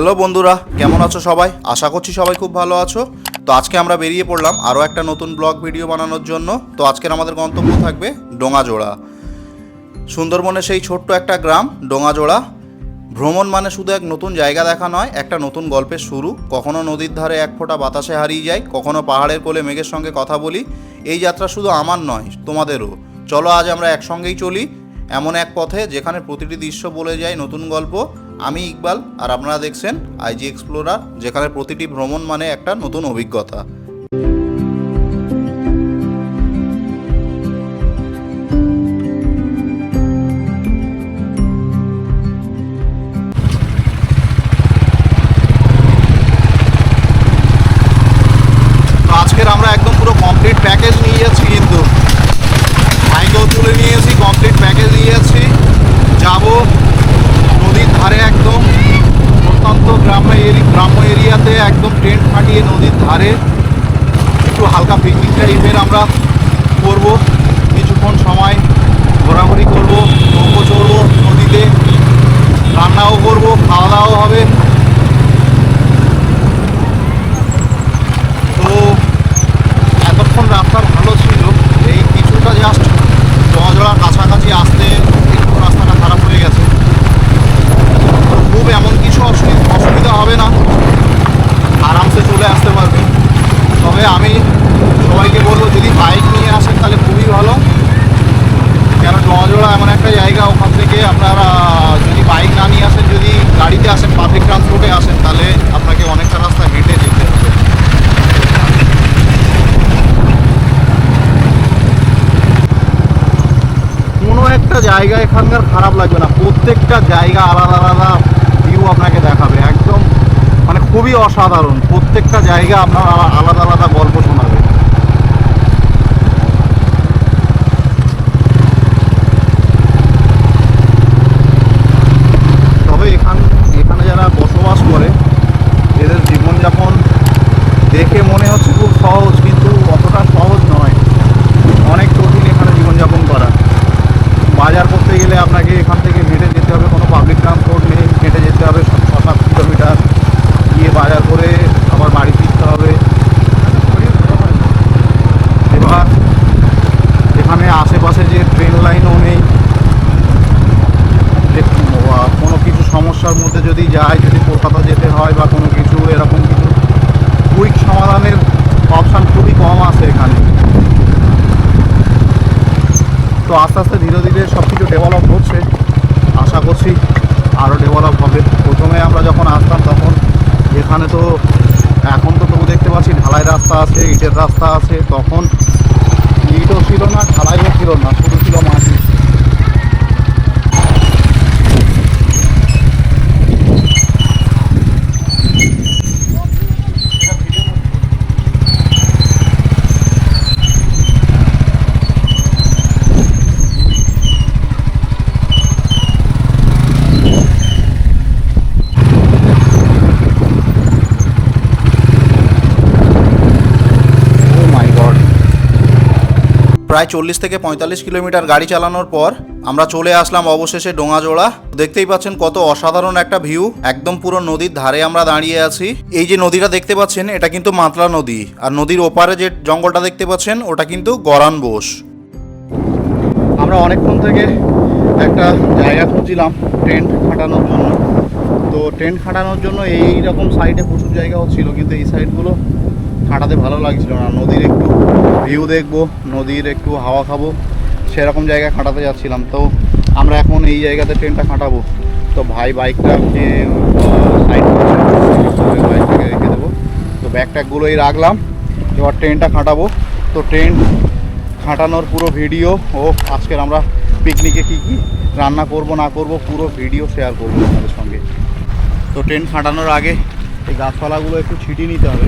Hello বন্ধুরা, কেমন আছো সবাই? আশা করছি সবাই খুব ভালো আছো। তো আজকে আমরা বেরিয়ে পড়লাম আরও একটা নতুন ব্লগ ভিডিও বানানোর জন্য। তো আজকের আমাদের গন্তব্য থাকবে ডোঙাজোড়া। সুন্দরবনের সেই ছোট্ট একটা গ্রাম, ডোঙাজোড়া। ভ্রমণ মানে শুধু এক নতুন জায়গা দেখা নয়, একটা নতুন গল্পের শুরু। কখনো নদীর ধারে এক ফোঁটা বাতাসে হারিয়ে যায় কখনো পাহাড়ের কোলে মেঘের সঙ্গে কথা বলি। এই যাত্রা শুধু আমার নয়, তোমাদেরও। চলো আজ আমরা একসঙ্গেই চলি, এমন এক পথে যেখানে প্রতিটি দৃশ্য বলে যায় নতুন গল্প। আমি ইকবাল আর আপনারা দেখছেন আইজি এক্সপ্লোরার যেখানে প্রতিটি ভ্রমণ মানে একটা নতুন অভিজ্ঞতা। টেন্ট ফাটিয়ে নদীর ধারে একটু হালকা পিকনিক টাইপের আমরা করব। কিছুক্ষণ সময় ঘোরাঘুরি করব নৌকো চড়বো নদীতে রান্নাও করব খাওয়া দাওয়াও হবে তো এতক্ষণ রাস্তা ভালো ছিল এই কিছুটা জাস্ট জড়া কাছাকাছি আসতে একটু রাস্তাটা খারাপ হয়ে গেছে তো খুব এমন কিছু অসুবিধা অসুবিধা হবে না আরামসে চলে আসতে পারবে তবে আমি সবাইকে বলব যদি বাইক নিয়ে আসেন তাহলে খুবই ভালো কেন জড়া এমন একটা জায়গা ওখান থেকে আপনারা যদি বাইক না নিয়ে আসেন, যদি গাড়িতে আসেন পাবলিক ট্রান্সপোর্টে আসেন, তাহলে আপনাকে অনেকটা রাস্তা হেঁটে যেতে হবে। কোনো একটা জায়গা এখানকার খারাপ লাগবে না। প্রত্যেকটা জায়গা আলাদা আলাদা ভিউ আপনাকে দেখাবে। একদম মানে খুবই অসাধারণ। প্রত্যেকটা জায়গা আপনার আলাদা আলাদা গল্প শোনাবে তবে এখান এখানে যারা বসবাস করে এদের জীবনযাপন দেখে মনে হচ্ছে খুব সহজ, কিন্তু অতটা সহজ নয়। অনেক কঠিন এখানে জীবনযাপন করা। বাজার করতে গেলে আপনাকে এখান থেকে হেঁটে যেতে হবে, কোনো পাবলিক ট্রান্সপোর্ট নেই, হেঁটে যেতে হবে ছ সাত কিলোমিটার গিয়ে বাজার করে আবার বাড়ি ফিরতে হবে। এবার এখানে আশেপাশে যে ট্রেন লাইনও নেই কোনো কিছু সমস্যার মধ্যে যদি যায়, যদি কলকাতা যেতে হয় বা কোনো কিছু, এরকম কিছু কুইক সমাধানের অপশান খুবই কম আছে এখানে। তো আস্তে আস্তে ধীরে ধীরে সব কিছু ডেভেলপ হচ্ছে। আশা করছি আরও ডেভেলপ হবে। প্রথমে আমরা যখন আসতাম তখন এখানে তো এখন তো তবু দেখতে পাচ্ছি ঢালাই রাস্তা আছে, ইটের রাস্তা আছে। তখন ইটও ছিল না, ঢালাইও ছিল না, শুধু ছিল মাটি ও মাই গড প্রায় চল্লিশ থেকে পঁয়তাল্লিশ কিলোমিটার গাড়ি চালানোর পর আমরা চলে আসলাম অবশেষে ডোঙাজোড়া। দেখতেই পাচ্ছেন কত অসাধারণ একটা ভিউ। একদম পুরো নদীর ধারে আমরা দাঁড়িয়ে আছি। এই যে নদীটা দেখতে পাচ্ছেন, এটা কিন্তু মাতলা নদী। আর নদীর ওপারে যে জঙ্গলটা দেখতে পাচ্ছেন, ওটা কিন্তু গরান বোস। আমরা অনেকক্ষণ থেকে একটা জায়গা খুঁজছিলাম টেন্ট খাটানোর জন্য। তো টেন্ট খাটানোর জন্য এই রকম সাইডে প্রচুর জায়গাও ছিল, কিন্তু এই সাইডগুলো খাটাতে ভালো লাগছিল না। নদীর একটু ভিউ দেখব, নদীর একটু হাওয়া খাব, সেরকম জায়গায় খাটাতে যাচ্ছিলাম। তো আমরা এখন এই জায়গাতে ট্রেনটা খাটাবো। তো ভাই বাইকটা সাইড বাইকটাকে রেখে দেবো। তো ব্যাগ ট্যাগগুলোই রাখলাম, এবার ট্রেনটা খাটাবো। তো ট্রেন খাটানোর পুরো ভিডিও ও, আজকের আমরা পিকনিকে কী কী রান্না করব, না করব, পুরো ভিডিও শেয়ার করব আপনাদের সঙ্গে। তো ট্রেন খাটানোর আগে এই গাছপালাগুলো একটু ছিটিয়ে নিতে হবে।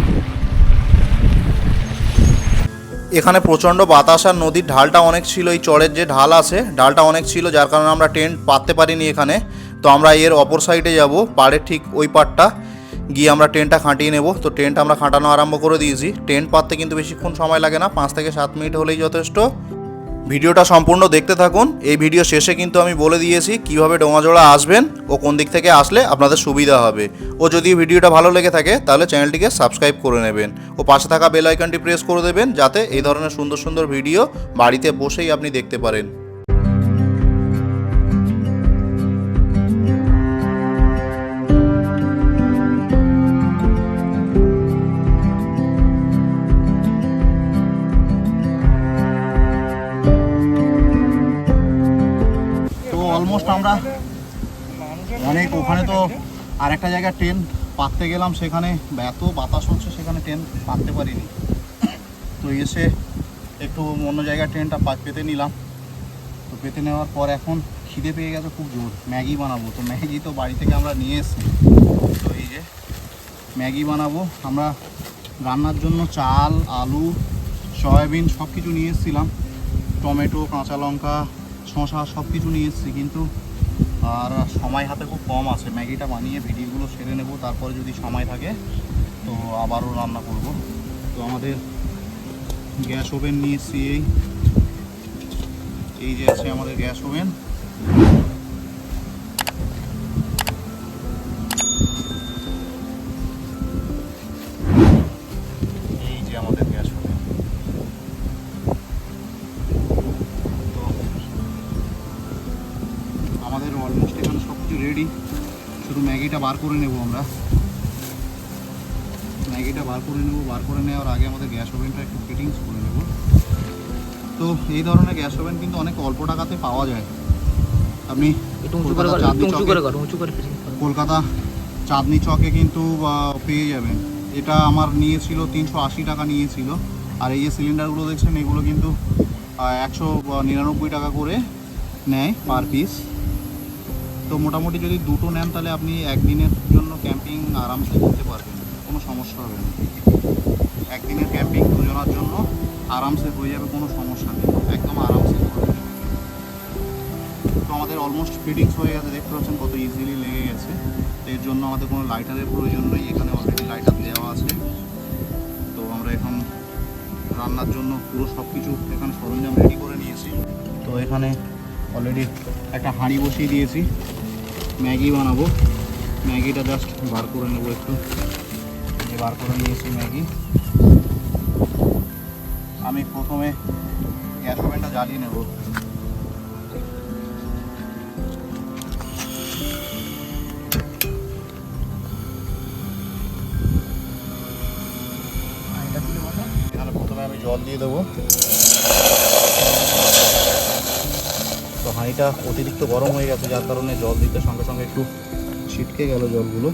এখানে প্রচণ্ড বাতাস আর নদীর ঢালটা অনেক ছিল, এই চরের যে ঢাল আছে, ঢালটা অনেক ছিল, যার কারণে আমরা টেন্ট পাততে পারিনি এখানে। তো আমরা এর অপর সাইডে যাব, পাড়ের ঠিক ওই পাড়টা। গিয়ে আমরা টেন্টটা খাঁটিয়ে নেব। তো টেন্ট আমরা খাঁটানো আরম্ভ করে দিয়েছি। টেন্ট পাততে কিন্তু বেশিক্ষণ সময় লাগে না, পাঁচ থেকে সাত মিনিট হলেই যথেষ্ট। ভিডিওটা সম্পূর্ণ দেখতে থাকুন। এই ভিডিও শেষে কিন্তু আমি বলে দিয়েছি কীভাবে ডোঙাজোড়া আসবেন ও কোন দিক থেকে আসলে আপনাদের সুবিধা হবে। ও যদি ভিডিওটা ভালো লেগে থাকে তাহলে চ্যানেলটিকে সাবস্ক্রাইব করে নেবেন। ও পাশে থাকা বেল আইকনটি প্রেস করে দেবেন যাতে এই ধরনের সুন্দর সুন্দর ভিডিও বাড়িতে বসেই আপনি দেখতে পারেন। অলমোস্ট আমরা। অনেক ওখানে তো আর একটা জায়গায় ট্রেন পাততে গেলাম, সেখানে এত বাতাস হচ্ছে, সেখানে ট্রেন পাততে পারিনি। তো এসে একটু অন্য জায়গায় ট্রেনটা পেতে নিলাম। তো পেতে নেওয়ার পর এখন খিদে পেয়ে গেছে খুব জোর। ম্যাগি বানাবো। তো ম্যাগি তো বাড়ি থেকে আমরা নিয়ে এসেছি। তো এই যে ম্যাগি বানাবো। আমরা রান্নার জন্য চাল, আলু, সয়াবিন সব কিছু নিয়ে এসেছিলাম। টমেটো, কাঁচা লঙ্কা শশা সব কিছু নিয়ে এসেছি, কিন্তু আর সময় হাতে খুব কম আছে। ম্যাগিটা বানিয়ে ভিডিওগুলো সেরে নেব, তারপরে যদি সময় থাকে, তো আবারও রান্না করব। তো আমাদের গ্যাস ওভেন নিয়ে এসেছি এই। এই যে আছে আমাদের গ্যাস ওভেন। অলমোস্ট এখানে সব কিছু রেডি শুধু ম্যাগিটা বার করে নেব আমরা। ম্যাগিটা বার করে নেব বার করে নেওয়ার আগে আমাদের গ্যাস ওভেনটা একটু ফিটিংস করে নেব। তো এই ধরনের গ্যাস ওভেন কিন্তু অনেক অল্প টাকাতে পাওয়া যায়। আপনি। কলকাতা চাঁদনি চকে কিন্তু পেয়ে যাবেন। এটা আমার নিয়েছিল তিনশো আশি টাকা নিয়েছিল। আর এই যে সিলিন্ডারগুলো দেখছেন এগুলো কিন্তু একশো নিরানব্বই টাকা করে নেয় পার পিস তো মোটামুটি যদি দুটো নেন, তাহলে আপনি একদিনের জন্য ক্যাম্পিং আরামসে করতে পারবেন। কোনো সমস্যা হবে না। একদিনের ক্যাম্পিং দুজনের জন্য আরামসে হয়ে যাবে, কোনো সমস্যা নেই। একদম আরামসে তো আমাদের অলমোস্ট ফিটিংস হয়ে গেছে, দেখতে পাচ্ছেন কত ইজিলি লেগে গেছে। এর জন্য আমাদের কোনো লাইটারের প্রয়োজন নেই, এখানে অলরেডি লাইটার দেওয়া আছে। তো আমরা এখন রান্নার জন্য পুরো সব কিছু এখানে সরঞ্জাম রেডি করে নিয়েছি। তো এখানে অলরেডি একটা হাঁড়ি বসিয়ে দিয়েছি। ম্যাগি বানাবো। ম্যাগিটা জাস্ট বার করে নেব একটু। বার করে নিয়েছি ম্যাগি। আমি প্রথমে গ্যাস ওভেনটা জ্বালিয়ে নেব। প্রথমে আমি জল দিয়ে দেবো। হাঁড়িটা অতিরিক্ত গরম হয়ে গেছে, যার কারণে জল দিতে সঙ্গে সঙ্গে একটু ছিটকে গেল জলগুলো।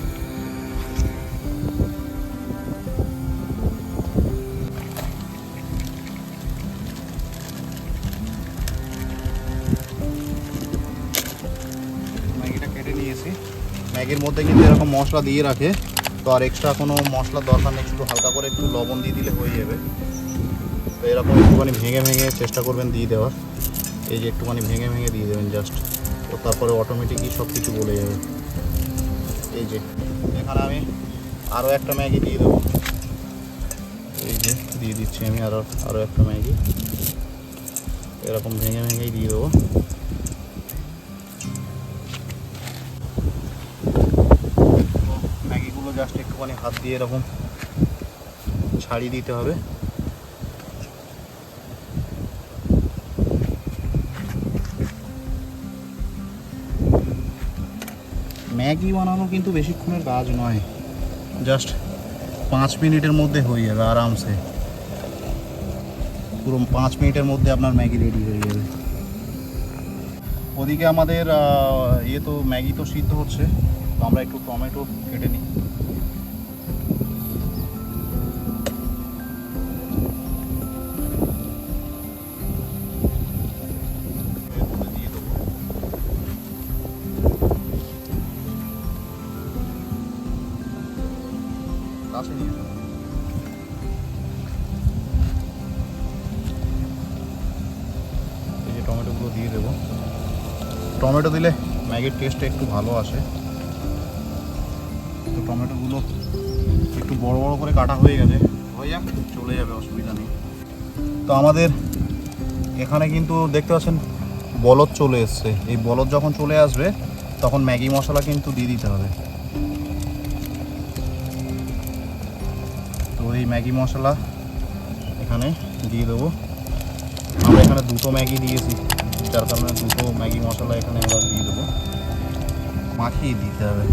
ম্যাগির মধ্যে কিন্তু এরকম মশলা দিয়ে রাখে, তো আর এক্সট্রা কোনো মশলার দরকার নেই, একটু হালকা করে একটু লবণ দিয়ে দিলে হয়ে যাবে। তো এরকম একটুখানি ভেঙে ভেঙে চেষ্টা করবেন দিয়ে দেওয়ার। এই যে একটুখানি ভেঙে ভেঙে দিয়ে দেবেন জাস্ট তো তারপরে অটোমেটিকই সব কিছু বলে যাবে। এই যে, এখানে আমি আরও একটা ম্যাগি দিয়ে দেবো। এই যে, দিয়ে দিচ্ছি আমি আরও আরও একটা ম্যাগি। এরকম ভেঙে ভেঙেই দিয়ে দেবো। ম্যাগিগুলো জাস্ট একটুখানি হাত দিয়ে এরকম ছাড়িয়ে দিতে হবে। ম্যাগি বানানো কিন্তু বেশিক্ষণের কাজ নয়। জাস্ট পাঁচ মিনিটের মধ্যে হয়ে যাবে আরামসে। পুরো পাঁচ মিনিটের মধ্যে আপনার ম্যাগি রেডি হয়ে যাবে। ওদিকে আমাদের ইয়ে তো, ম্যাগি তো সিদ্ধ হচ্ছে। তো আমরা একটু টমেটো কেটে নিই। টমেটোগুলো দিয়ে দেবো। টমেটো দিলে ম্যাগির টেস্টটা একটু ভালো আসে। তো টমেটোগুলো একটু বড় বড় করে কাটা হয়ে গেছে। হয়ে যাক, চলে যাবে, অসুবিধা নেই। তো আমাদের এখানে কিন্তু দেখতে পাচ্ছেন বলদ চলে এসছে। এই বলদ যখন চলে আসবে, তখন ম্যাগি মশলা কিন্তু দিয়ে দিতে হবে। তো এই ম্যাগি মশলা এখানে দিয়ে দেবো। এখানে দুটো ম্যাগি দিয়েছি। যার কারণে দুটো ম্যাগি মশলা এখানে আমরা দিয়ে দেবো। মাখিয়ে দিতে হবে।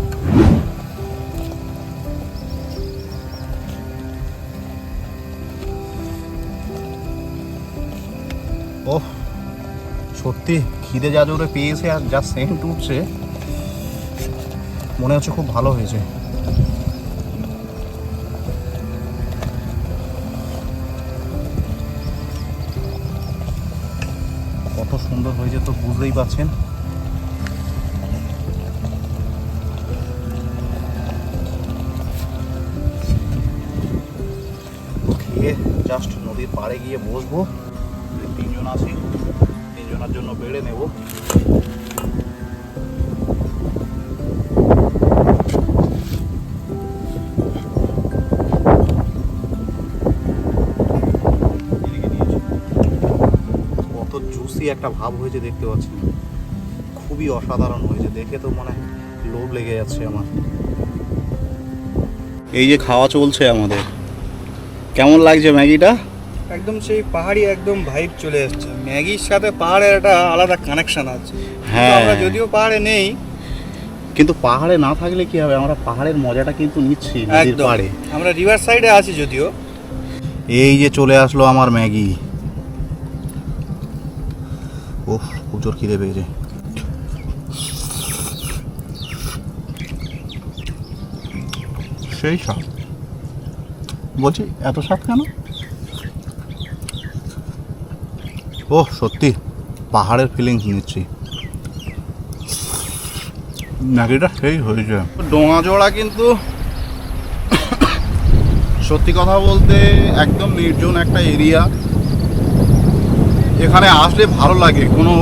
ওহ সত্যি খিদে যা জোরে পেয়েছে আর যা সেন্ট উঠছে মনে হচ্ছে খুব ভালো হয়েছে। কত সুন্দর হয়েছে তো বুঝতেই পারছেন। তো খেয়ে জাস্ট নদীর পাড়ে গিয়ে বসবো। তিনজন আছি, তিনজনের জন্য বেড়ে নেব। জুসি একটা ভাব হয়েছে দেখতে পাচ্ছি। খুবই অসাধারণ হয়েছে দেখে তো মানে লোভ লেগে যাচ্ছে আমার। এই যে খাওয়া চলছে আমাদের কেমন লাগছে ম্যাগিটা? একদম সেই পাহাড়ি একদম ভাইব চলে এসছে ম্যাগির সাথে পাহাড়ের একটা আলাদা কানেকশন আছে। হ্যাঁ। আমরা যদিও পাহাড়ে নেই কিন্তু পাহাড়ে না থাকলে কি হবে? আমরা পাহাড়ের মজাটা কিন্তু নিচ্ছি নদীর পাড়ে। আমরা রিভার সাইডে আছি যদিও। এই যে চলে আসলো আমার ম্যাগি। ওহ প্রচুর খিদে পেয়েছে। সেই স্বাদ। বলছি এত স্বাদ কেন? ওহ সত্যি পাহাড়ের ফিলিংস নিচ্ছি। ম্যাগিটা সেই হয়েছে। ডোঙাজোড়া কিন্তু সত্যি কথা বলতে একদম নির্জন একটা এরিয়া এখানে আসলে ভালো লাগে। কোনো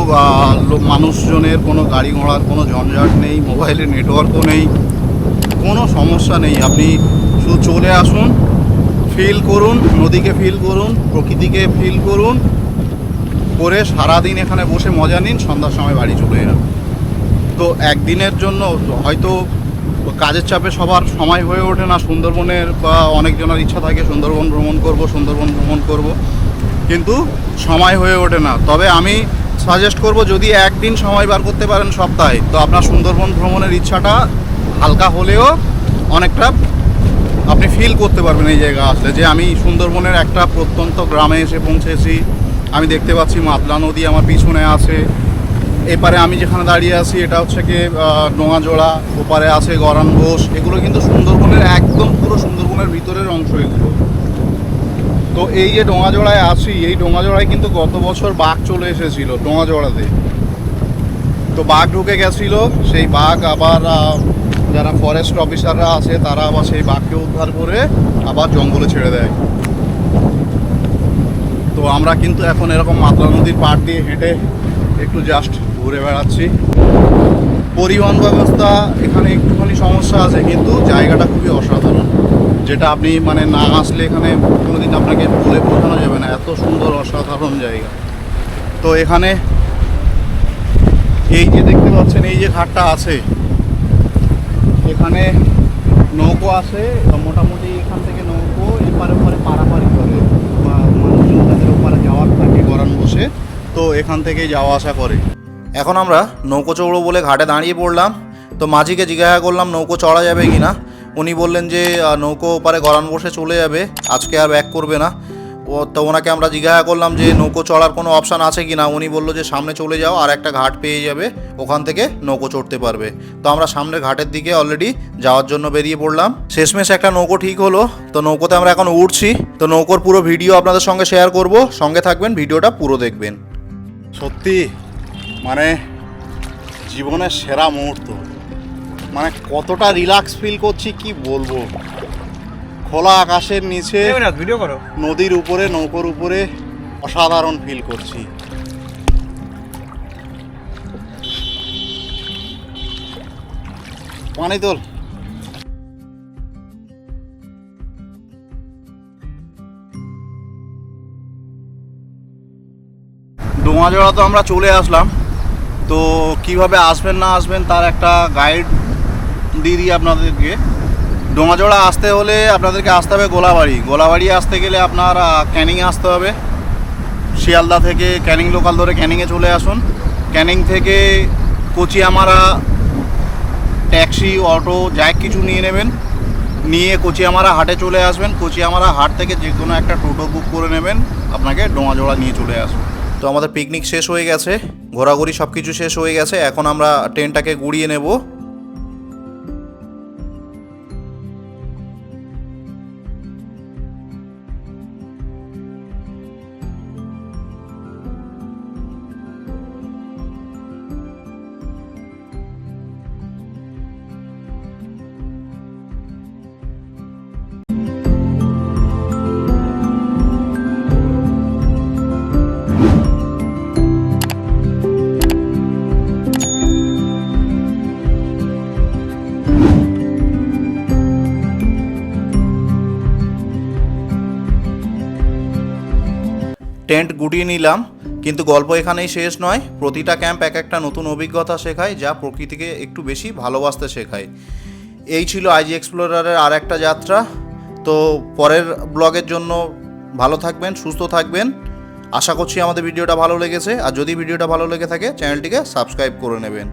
মানুষজনের কোনো গাড়ি ঘোড়ার কোনো ঝঞ্ঝাট নেই, মোবাইলের নেটওয়ার্কও নেই, কোনো সমস্যা নেই। আপনি শুধু চলে আসুন, ফিল করুন, নদীকে ফিল করুন, প্রকৃতিকে ফিল করুন, করে সারাদিন এখানে বসে মজা নিন, সন্ধ্যার সময় বাড়ি চলে যান। তো একদিনের জন্য হয়তো কাজের চাপে সবার সময় হয়ে ওঠে না। সুন্দরবনের বা অনেকজনের ইচ্ছা থাকে, সুন্দরবন ভ্রমণ করব, সুন্দরবন ভ্রমণ করব। কিন্তু সময় হয়ে ওঠে না। তবে আমি সাজেস্ট করব যদি একদিন সময় বার করতে পারেন সপ্তাহে, তো আপনার সুন্দরবন ভ্রমণের ইচ্ছাটা হালকা হলেও অনেকটা আপনি ফিল করতে পারবেন এই জায়গা আসলে। যে আমি সুন্দরবনের একটা প্রত্যন্ত গ্রামে এসে পৌঁছেছি, আমি দেখতে পাচ্ছি মাতলা নদী আমার পিছনে আছে। এপারে আমি যেখানে দাঁড়িয়ে আছি, এটা হচ্ছে কি ডোঙাজোড়া ওপারে আছে গরান ঘোষ। এগুলো কিন্তু সুন্দরবনের একদম পুরো সুন্দরবনের ভিতরের অংশ এগুলো। তো এই যে ডোঙাজোড়ায় আছি এই ডোঙাজোড়ায় কিন্তু গত বছর বাঘ চলে এসেছিল ডোঙাজোড়াতে। তো বাঘ ঢুকে গেছিল, সেই বাঘ আবার যারা ফরেস্ট অফিসাররা আছে, তারা আবার সেই বাঘকে উদ্ধার করে আবার জঙ্গলে ছেড়ে দেয়। তো আমরা কিন্তু এখন এরকম মাতলা নদীর পাড় দিয়ে হেঁটে একটু জাস্ট ঘুরে বেড়াচ্ছি। পরিবহন ব্যবস্থা এখানে একটুখানি সমস্যা আছে, কিন্তু জায়গাটা খুবই অসাধারণ। যেটা আপনি মানে না আসলে এখানে কোনোদিন আপনাকে বলে বোঝানো যাবে না। এত সুন্দর, অসাধারণ জায়গা। তো এখানে এই যে দেখতে পাচ্ছেন, এই যে ঘাটটা আছে, এখানে নৌকো আছে মোটামুটি এখান থেকে নৌকো এপারে ওপারে পারাপারি করে। বা মানুষজন তাদের ওপারে যাওয়ার থাকে গরান বসে, তো এখান থেকেই যাওয়া আসা করে। এখন আমরা নৌকো চৌড়ো বলে ঘাটে দাঁড়িয়ে পড়লাম। তো মাঝিকে জিজ্ঞাসা করলাম, নৌকো চড়া যাবে কি না উনি বললেন যে নৌকো ওপারে গরান বসে চলে যাবে। আজকে আর ব্যাক করবে না। ও তো ওনাকে আমরা জিজ্ঞাসা করলাম যে, নৌকো চড়ার কোনো অপশান আছে কি না? উনি বলল যে, সামনে চলে যাও, আর একটা ঘাট পেয়ে যাবে। ওখান থেকে নৌকো চড়তে পারবে। তো আমরা সামনের ঘাটের দিকে অলরেডি যাওয়ার জন্য বেরিয়ে পড়লাম। শেষমেশ একটা নৌকো ঠিক হলো। তো নৌকোতে আমরা এখন উঠছি। তো নৌকোর পুরো ভিডিও আপনাদের সঙ্গে শেয়ার করব। সঙ্গে থাকবেন, ভিডিওটা পুরো দেখবেন। সত্যি মানে জীবনের সেরা মুহূর্ত। মানে কতটা রিল্যাক্স ফিল করছি কি বলব? খোলা আকাশের নিচে ভিডিও করো। নদীর উপরে নৌকোর উপরে অসাধারণ ফিল করছি। পানি তোল ডোঙাজোড়া তো আমরা চলে আসলাম। তো কীভাবে আসবেন না আসবেন তার একটা গাইড দিয়ে দিই আপনাদেরকে। ডোঙাজোড়া আসতে হলে আপনাদেরকে আসতে হবে গোলাবাড়ি। গোলাবাড়ি আসতে গেলে আপনার আহ, ক্যানিংয়ে আসতে হবে। শিয়ালদা থেকে ক্যানিং লোকাল ধরে ক্যানিংয়ে চলে আসুন। ক্যানিং থেকে কোচিয়ামারা ট্যাক্সি অটো যা কিছু নিয়ে নেবেন। নিয়ে কোচিয়ামারা হাটে চলে আসবেন। কোচিয়ামারা হাট থেকে যে কোনো একটা টোটো বুক করে নেবেন। আপনাকে ডোঙাজোড়া নিয়ে চলে আসবে। তো আমাদের পিকনিক শেষ হয়ে গেছে। ঘোরাঘুরি সব কিছু শেষ হয়ে গেছে। এখন আমরা ট্রেনটাকে গুড়িয়ে নেব। টেন্ট গুটিয়ে নিলাম, কিন্তু গল্প এখানেই শেষ নয়। প্রতিটা ক্যাম্প এক একটা নতুন অভিজ্ঞতা শেখায়, যা প্রকৃতিকে একটু বেশি ভালোবাসতে শেখায়। এই ছিল আইজি এক্সপ্লোরারের আর একটা যাত্রা। তো পরের ব্লগের জন্য ভালো থাকবেন, সুস্থ থাকবেন। আশা করছি আমাদের ভিডিওটা ভালো লেগেছে। আর যদি ভিডিওটা ভালো লেগে থাকে, চ্যানেলটিকে সাবস্ক্রাইব করে নেবেন।